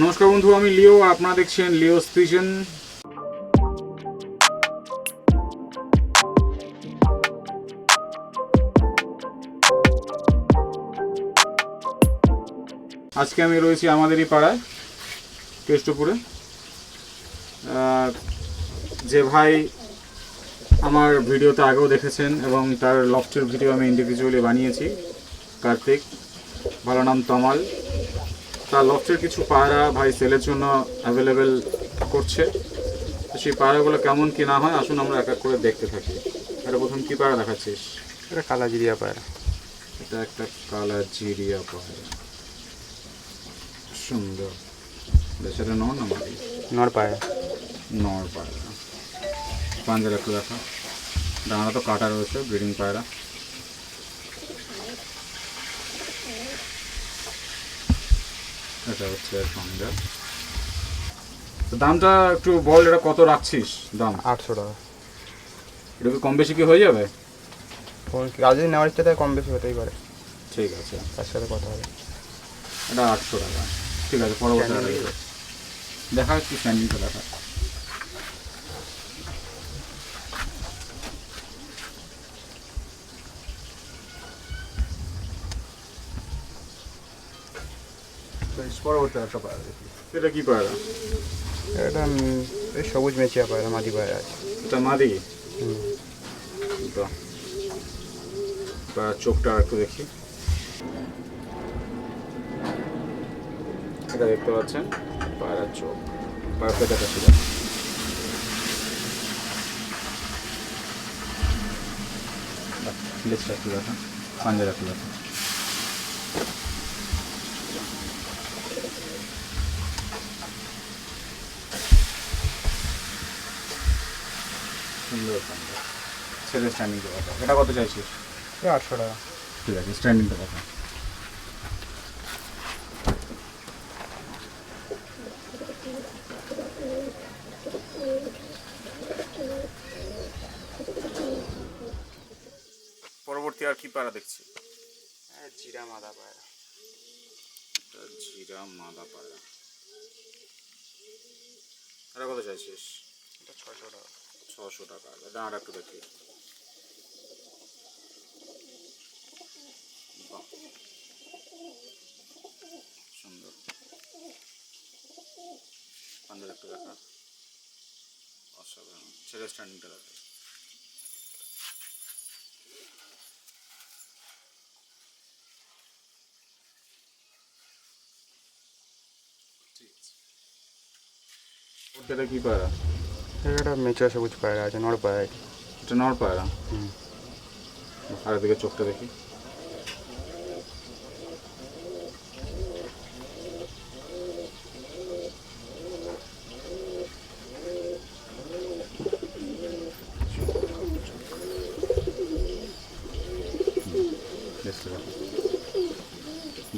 নমস্কার বন্ধু, আমি লিও, আপনারা দেখছেন লিও স্পিজন আজকে আমি রয়েছি আমাদেরই পাড়ায়, কেষ্টপুরে। যে ভাই আমার ভিডিওতে আগেও দেখেছেন এবং তার লফটের ভিডিও আমি ইন্ডিভিজুয়ালি বানিয়েছি, কার্তিক। ভালো নাম তমাল। তার লফটের কিছু পায়রা ভাই সেলের জন্য অ্যাভেলেবেল করছে। তো সেই পায়রাগুলো কেমন কি না হয় আসুন আমরা এক এক করে দেখতে থাকি। এটা প্রথম কি পায়রা দেখাচ্ছিস? এটা কালা জিরিয়া পায়রা। এটা একটা কালা জিরিয়া পায়রা। সুন্দর। বেশ এটা নর না মাদি নর পায়রা। নর পায়রা। পাঞ্জার একটু দেখা। ডানা তো কাটা রয়েছে ব্রিডিং পায়রা। এটা হচ্ছে পাঞ্জাব তো দামটা একটু বল এটা কত রাখছিস দাম? আটশো টাকা। এটা কি কম বেশি কি হয়ে যাবে? আর যদি নেওয়ার ইচ্ছা থাকে কম বেশি হতেই পারে। ঠিক আছে। তার সাথে কথা হবে। এটা আটশো টাকা। ঠিক আছে পরবর্তী। দেখা একটু স্যান্ডিংটা দেখা। পরবর্তী একটা পায়রা দেখি এটা কি পায়রা এটা এই সবুজ মেচিয়া পায়রা মাদি পায়রা আছে। এটা মাদি। পায়রার চোখটা একটু দেখি। এটা দেখতে পাচ্ছেন পায়রার চোখ। পায়রা পেটাটা ছিল। লেজটা একটু দেখা পাঞ্জার একটু দেখা সুন্দর পাঞ্জা ছেলে স্ট্যান্ডিংটা কথা। এটা কত চাইছিস? আটশো টাকা। ঠিক আছে স্ট্যান্ডিংটা কথা। পরবর্তী আর কি পাড়া দেখছি? হ্যাঁ জিরা মাদা পায়রা জিরা মাদা পাড়া। এটা কত চাইছিস? এটা ছশো টাকা। ছশো টাকা। আর একটু দেখি। সুন্দর। পাঞ্জার একটু দেখা। অসাধারণ। ছেলে স্ট্যান্ডিংটা দেখা ঠিক আছে। কি পায়রা এটা মেচুয়া সবুজ পায়রা আছে নর পায়রা এটা। এটা নর পায়রা হুম। আর এদিকে চোখটা দেখি।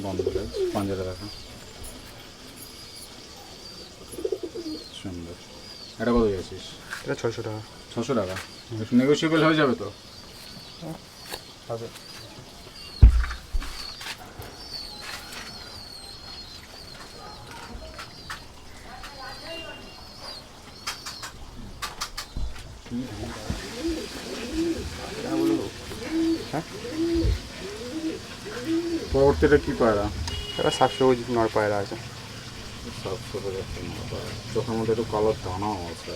বন্ধ লেজ পাঞ্জারা দেখা সুন্দর এটা কত গেছিস এটা ছশো টাকা। ছশো টাকা? নেগোসিয়েবল হয়ে যাবে তো। হবে। পরবর্তীটা কি পায়রা? এটা সাত সবুজ নর পায়রা আছে। সাতশো করে মোটা চোখের মধ্যে একটু কালার টানাও আছে।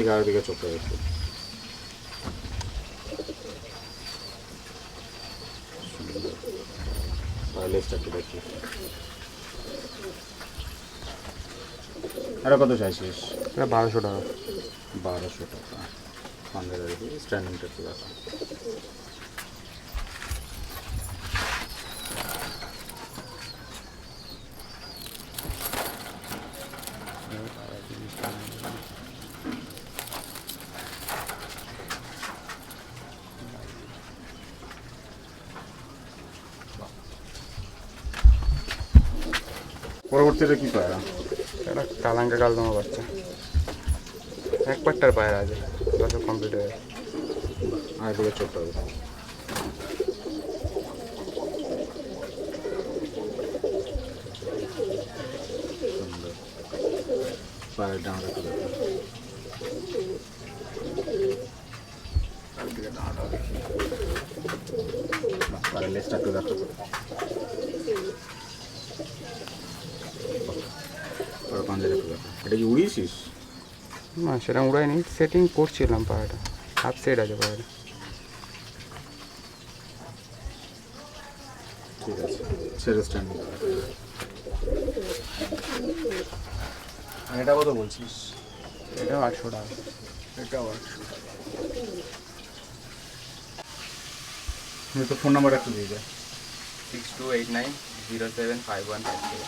এগারো দিকে চোখে সুন্দর। একটু দেখি। এটা কত চাইছিস এটা বারোশো টাকা। বারোশো টাকা। পাঞ্জাবের দেখি পরবর্তীটা কি পায়রা এটা কালাঙ্কা কালদমা বাচ্চা। এক পাট্টার পায়রা আছে দশ কমপ্লিট হয়ে। আর চোখটা দেখি সুন্দর। পায়ের একটু দেখো। লেজটা একটু দেখো। ওর পাঞ্জাটা একটু এটা কি উড়িয়েছিস? না সেটা উড়াইনি। সেটিং করছিলাম পায়রাটা হাফ সেট আছে পায়রা ঠিক আছে ছেড়ে স্ট্যান্ড এটা কত বলছিস? এটাও আটশো টাকা। এটাও আটশো। তুমি তো ফোন নাম্বার একটু দিয়ে যায় six two eight nine zero seven five one five zero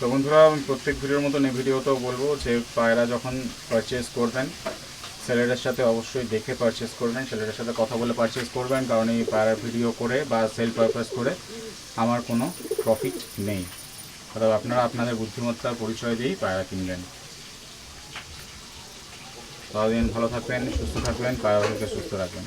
তো বন্ধুরা, আমি প্রত্যেক ভিডিওর মতন এই ভিডিওতেও বলব যে পায়রা যখন পারচেস করবেন সেলেরের সাথে অবশ্যই দেখে পারচেস করবেন সেলেরের সাথে কথা বলে পারচেস করবেন, কারণ এই পায়রার ভিডিও করে বা সেল পারপাস করে আমার কোনো প্রফিট নেই। অর্থাৎ আপনারা আপনাদের বুদ্ধিমত্তার পরিচয় দিয়েই পায়রা কিনবেন ততদিন ভালো থাকবেন, সুস্থ থাকবেন পায়রাগুলোকে সুস্থ রাখবেন